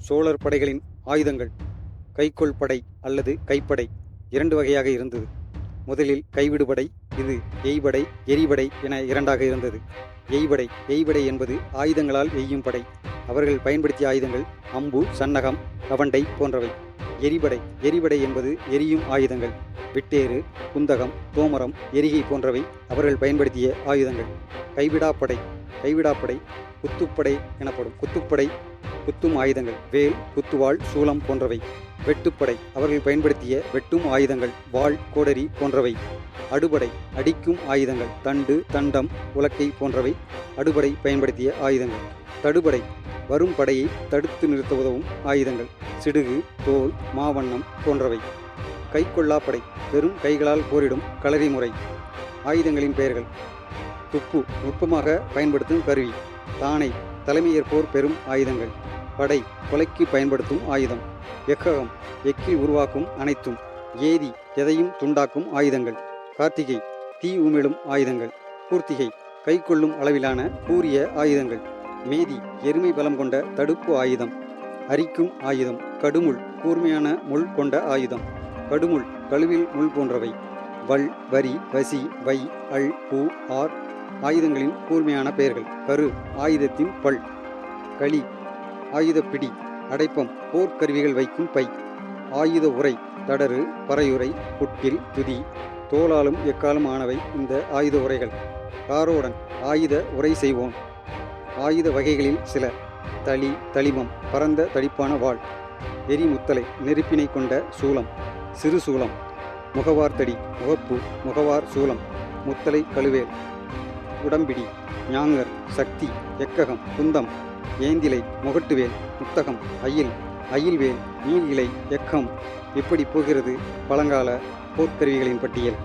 சோழர் படைகளின் ஆயுதங்கள் கைக்கோள் படை அல்லது கைப்படை இரண்டு வகையாக இருந்தது. முதலில் கைவிடுபடை இது எய்படை எரிபடை என இரண்டாக இருந்தது. எய்படை எய்படை என்பது ஆயுதங்களால் எய்யும் படை. அவர்கள் பயன்படுத்திய ஆயுதங்கள் அம்பு சன்னகம் கவண்டை போன்றவை. எரிபடை எரிபடை என்பது எரியும் ஆயுதங்கள். விட்டேறு குந்தகம் தோமரம் எரிகை போன்றவை அவர்கள் பயன்படுத்திய ஆயுதங்கள். கைவிடாப்படை கைவிடாப்படை குத்துப்படை எனப்படும் குத்துப்படை குத்தும் ஆயுதங்கள் வேல் குத்துவாள் சூளம் போன்றவை. வெட்டுப்படை அவர்கள் பயன்படுத்திய வெட்டும் ஆயுதங்கள் வாள் கோடரி போன்றவை. அடுபடை அடிக்கும் ஆயுதங்கள் தண்டு தண்டம் உலக்கை போன்றவை அடுபடை பயன்படுத்திய ஆயுதங்கள். தடுபடை வரும் படையை தடுத்து நிறுத்த உதவும் ஆயுதங்கள். சிடுகு தோல் மாவண்ணம் போன்றவை. கைக்கொள்ளாப்படை வெறும் கைகளால் போரிடும் களரி முறை. ஆயுதங்களின் பெயர்கள். துப்பு நுட்பமாக பயன்படுத்தும் கருவி. தானை தலைமையேற்போர் பெறும் ஆயுதங்கள். படை கொலைக்கு பயன்படுத்தும் ஆயுதம். எக்ககம் எக்கில் உருவாக்கும் அனைத்தும். ஏதி எதையும் துண்டாக்கும் ஆயுதங்கள். கார்த்திகை தீ உமிழும் ஆயுதங்கள். பூர்த்திகை கை கொள்ளும் அளவிலான கூரிய ஆயுதங்கள். மேதி எருமை பலம் கொண்ட தடுப்பு ஆயுதம். அரிக்கும் ஆயுதம் கடுமுள் கூர்மையான முள் கொண்ட ஆயுதம். கடுமுள் கழுவில் முள் போன்றவை. வல் வரி வசி வை அல் பூ ஆர் ஆயுதங்களின் கூர்மையான பெயர்கள். கரு ஆயுதத்தின் பல். களி ஆயுதப்பிடி. அடைப்பம் போர்க்கருவிகள் வைக்கும் பை. ஆயுத உரை தடரு பறையுரை புட்கில் துதி. தோளாலும் எக்காலும் ஆனவை இந்த ஆயுத உரைகள். காரோடன் ஆயுத உரை செய்வோம். ஆயுத வகைகளில் சில. தளி தளிமம் பரந்த தடிப்பான வாள். எரிமுத்தலை நெருப்பினை கொண்ட சூலம் சிறு சூலம் முகவார்த்தடி முகப்பு முகவார் சூலம் முத்தலை கழுவேல். உடம்பிடி ஞாங்கர் சக்தி எக்ககம் குந்தம் ஏந்திலை முகட்டுவேல் முத்தகம் அயில் அயில்வேல் நீல் இலை எக்கம் இப்படி போகிறது? பழங்கால போர்க்கருவிகளின் பட்டியல்.